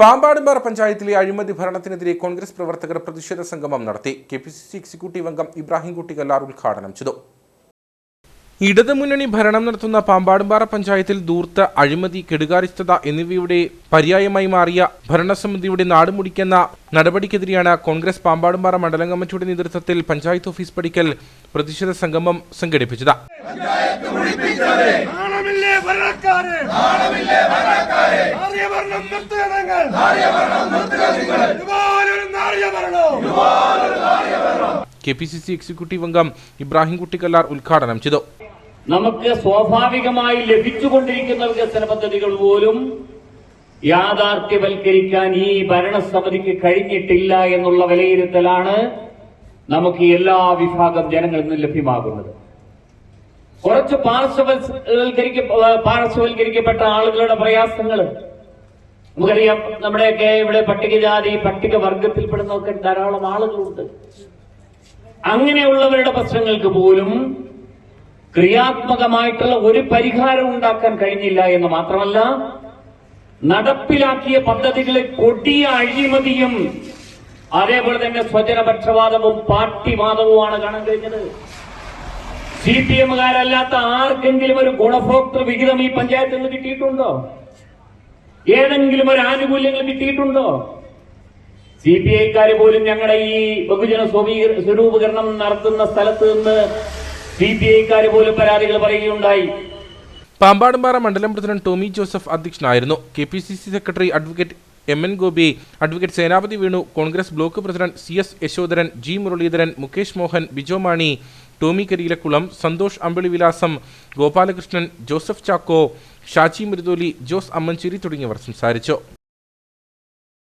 പാമ്പാടുംപാറ പഞ്ചായത്തിലെ അഴിമതി ഭരണത്തിനെതിരെ കോൺഗ്രസ് പ്രവർത്തകർ പ്രതിഷേധ സംഗമം നടത്തി. K P C C executive അംഗം ഇബ്രാഹിംകുട്ടി കല്ലാർ ഉദ്ഘാടനം ചെയ്തു. ഇടതുമുന്നണി ഭരണം നടത്തുന്ന പാമ്പാടുംപാറ പഞ്ചായത്തിൽ ദൂർത്ത അഴിമതി കെടുകാര്യസ്ഥത എന്നിവയുടെ പര്യായമായി മാറിയ ഭരണസമിതിയുടെ നാടുമുടിക്കുന്ന നടപടിക്കെതിരെയാണ് കോൺഗ്രസ് പാമ്പാടുംപാറ മണ്ഡലം കമ്മിറ്റിയുടെ നേതൃത്വത്തിൽ പഞ്ചായത്ത് ഓഫീസ് പടിക്കൽ പ്രതിഷേധ സംഗമം സംഘടിപ്പിച്ചത്. ആര്യഭരണം നിർത്തുക ഇതുപോലൊരു നാറിയ ഭരണം K P C C executive അംഗം ഇബ്രാഹിംകുട്ടി കല്ലാർ ഉദ്ഘാടനം ചെയ്തു. നമുക്ക് സ്വാഭാവികമായി ലഭിച്ചുകൊണ്ടിരിക്കുന്ന വികസന പദ്ധതികൾ പോലും യാഥാർത്ഥ്യവൽക്കരിക്കാൻ ഈ ഭരണസമിതിക്ക് കഴിഞ്ഞിട്ടില്ല എന്നുള്ള വിലയിരുത്തലാണ് നമുക്ക് എല്ലാ വിഭാഗം ജനങ്ങളിൽ നിന്നും ലഭ്യമാകുന്നത്. കുറച്ച് പാർശ്വവൽക്കരിക്ക പാർശ്വവൽക്കരിക്കപ്പെട്ട ആളുകളുടെ പ്രയാസങ്ങൾ നമുക്കറിയാം നമ്മുടെയൊക്കെ ഇവിടെ പട്ടികജാതി പട്ടിക വർഗത്തിൽപ്പെടുന്നവർക്ക് ധാരാളം ആളുകളുണ്ട്. അങ്ങനെയുള്ളവരുടെ പ്രശ്നങ്ങൾക്ക് പോലും ക്രിയാത്മകമായിട്ടുള്ള ഒരു പരിഹാരം ഉണ്ടാക്കാൻ കഴിഞ്ഞില്ല എന്ന് മാത്രമല്ല നടപ്പിലാക്കിയ പദ്ധതികളെ കൊടിയ അഴിമതിയും അതേപോലെ തന്നെ സ്വജനപക്ഷപാതവും പാർട്ടിവാദവുമാണ് കാണാൻ കഴിഞ്ഞത്. സി പി എമ്മുകാരല്ലാത്ത ആർക്കെങ്കിലും ഒരു ഗുണഭോക്തൃ വിഹിതം ഈ പഞ്ചായത്തിൽ നിന്ന് കിട്ടിയിട്ടുണ്ടോ? ഏതെങ്കിലും ഒരു ആനുകൂല്യങ്ങൾ കിട്ടിയിട്ടുണ്ടോ? സി പി ഐക്കാര് പോലും ഞങ്ങളുടെ ഈ ബഹുജന സ്വരൂപകരണം നടത്തുന്ന സ്ഥലത്ത് നിന്ന് സി പി ഐക്കാര് പോലും പരാതികൾ പറയുകയുണ്ടായി. പാമ്പാടുംപാറ മണ്ഡലം പ്രസിഡന്റ് ടോമി ജോസഫ് അധ്യക്ഷനായിരുന്നു. K P C C secretary advocate M N Gopi advocate Senapathi വീണു Congress block president C S Yashodharan G Muraleedharan Mukesh Mohan Bijo Mani Tomy Kariyilakkulam Santhosh Ambili വിലാസം ഗോപാലകൃഷ്ണൻ ജോസഫ് ചാക്കോ ഷാജി മൃദോലി ജോസ് അമ്മഞ്ചേരി തുടങ്ങിയവർ സംസാരിച്ചു.